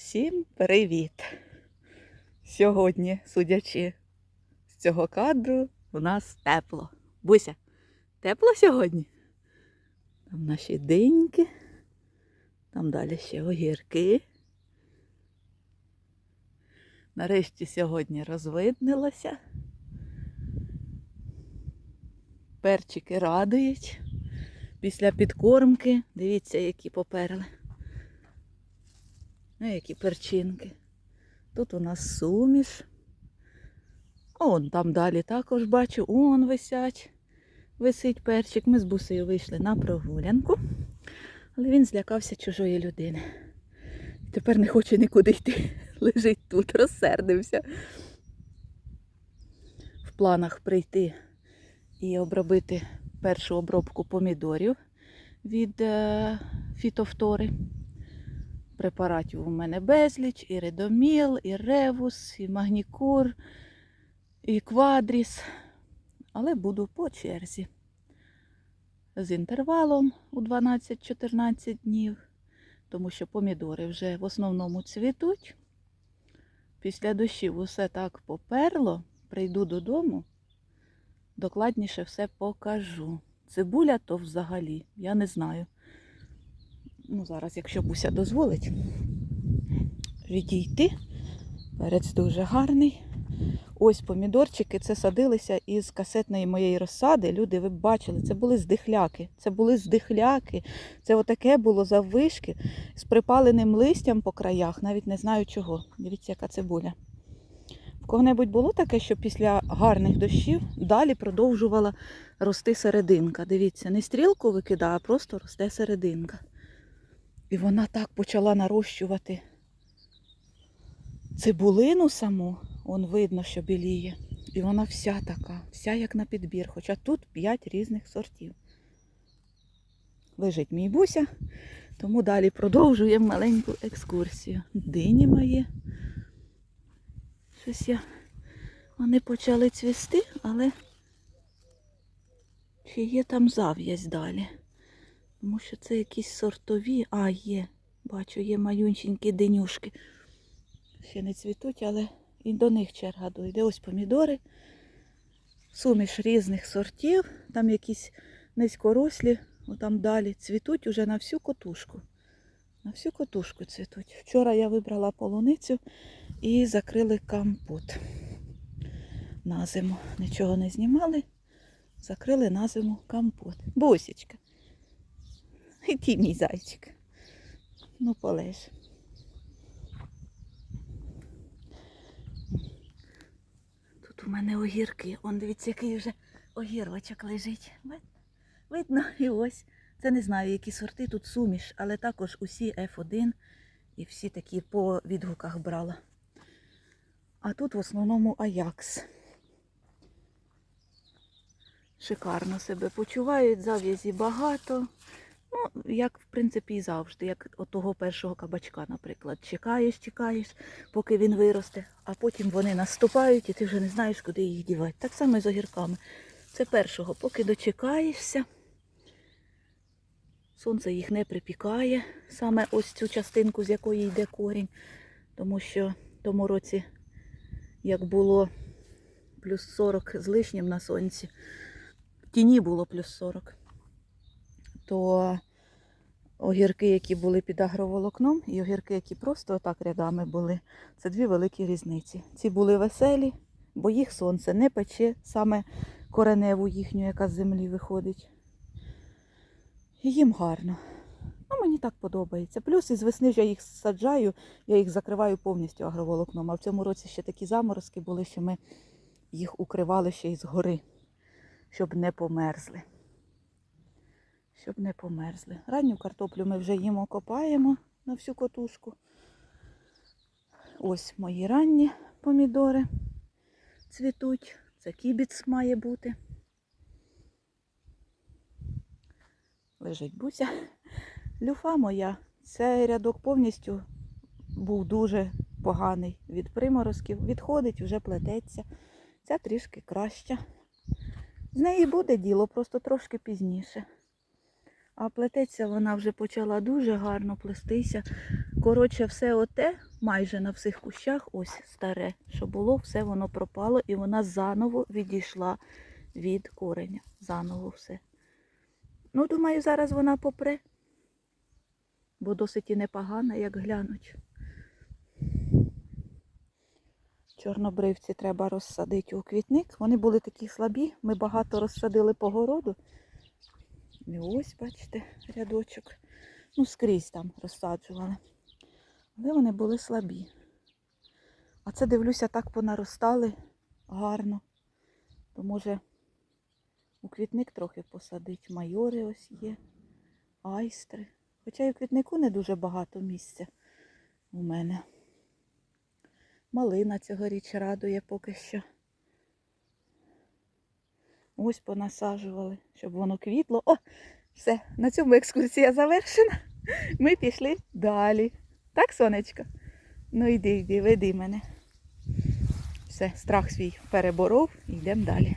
Всім привіт! Сьогодні, судячи з цього кадру, у нас тепло. Буся, тепло сьогодні? Там наші диньки, там далі ще огірки. Нарешті сьогодні розвиднилося. Перчики радують. Після підкормки, дивіться, які поперли. Ну, які перчинки. Тут у нас суміш. Он там далі також бачу, он висять. Висить перчик. Ми з бусею вийшли на прогулянку, але він злякався чужої людини. Тепер не хоче нікуди йти. Лежить тут, розсердився. В планах прийти і обробити першу обробку помідорів від е, фітофтори. Препаратів у мене безліч, і редоміл, і ревус, і магнікур, і квадріс. Але буду по черзі. З інтервалом у 12-14 днів, тому що помідори вже в основному цвітуть. Після дощів усе так поперло. Прийду додому, докладніше все покажу. Цибуля то взагалі, я не знаю. Ну, зараз, якщо Буся дозволить відійти. Перець дуже гарний. Ось помідорчики, це садилися із касетної моєї розсади. Люди, ви бачили, це були здихляки. Це були здихляки. Це отаке було заввишки з припаленим листям по краях, навіть не знаю чого. Дивіться, яка цибуля. В кого-небудь було таке, що після гарних дощів далі продовжувала рости серединка. Дивіться, не стрілку викидає, а просто росте серединка. І вона так почала нарощувати цибулину саму, он видно, що біліє. І вона вся така, вся як на підбір, хоча тут 5 різних сортів. Лежить мій буся, тому далі продовжуємо маленьку екскурсію. Дині мої. Щось я. Вони почали цвісти, але чи є там зав'язь далі? Тому що це якісь сортові. А, є. Бачу, є маюнченькі денюшки. Ще не цвітуть, але і до них черга дойде. Ось помідори. Суміш різних сортів. Там якісь низькорослі, отам далі цвітуть уже на всю котушку. На всю котушку цвітуть. Вчора я вибрала полуницю і закрили компот на зиму. Нічого не знімали. Закрили на зиму компот. Бусечка. І ти мій зайчик. Ну, полеж. Тут у мене огірки. Он дивіться, який вже огірочок лежить. Видно, і ось. Це не знаю, які сорти тут суміш, але також усі F1 і всі такі по відгуках брала. А тут в основному Аякс. Шикарно себе почувають, зав'язі багато. Ну, як в принципі і завжди, як того першого кабачка, наприклад. Чекаєш, чекаєш, поки він виросте, а потім вони наступають і ти вже не знаєш, куди їх дівати. Так само і з огірками. Це першого, поки дочекаєшся. Сонце їх не припікає, саме ось цю частинку, з якої йде корінь. Тому що в тому році, як було плюс 40 з лишнім на сонці, в тіні було плюс 40 то огірки, які були під агроволокном, і огірки, які просто отак рядами були, це дві великі різниці. Ці були веселі, бо їх сонце не пече, саме кореневу їхню, яка з землі виходить. І їм гарно. Ну, мені так подобається. Плюс із весни ж я їх саджаю, я їх закриваю повністю агроволокном. А в цьому році ще такі заморозки були, що ми їх укривали ще із гори, щоб не померзли щоб не померзли. Ранню картоплю ми вже їмо копаємо на всю котушку. Ось мої ранні помідори цвітуть. Це кібіц має бути. Лежить буся. Люфа моя. Цей рядок повністю був дуже поганий від приморозків. Відходить, вже плететься. Ця трішки краща. З неї буде діло, просто трошки пізніше. А плететься вона вже почала дуже гарно плестися. Коротше, все оте, майже на всіх кущах, ось старе, що було, все воно пропало, і вона заново відійшла від кореня. Заново все. Ну, думаю, зараз вона попре, бо досить і непогана, як глянуть. Чорнобривці треба розсадити у квітник. Вони були такі слабі. Ми багато розсадили по городу. І ось, бачите, рядочок. Ну, скрізь там розсаджували. Але вони були слабі. А це, дивлюся, так понаростали гарно. То може у квітник трохи посадить. Майори ось є, айстри. Хоча і у квітнику не дуже багато місця у мене. Малина цьогоріч радує поки що. Ось понасаджували, щоб воно квітло. О, все, на цьому екскурсія завершена. Ми пішли далі. Так, сонечко? Ну йди, йди, веди мене. Все, страх свій переборов, йдемо далі.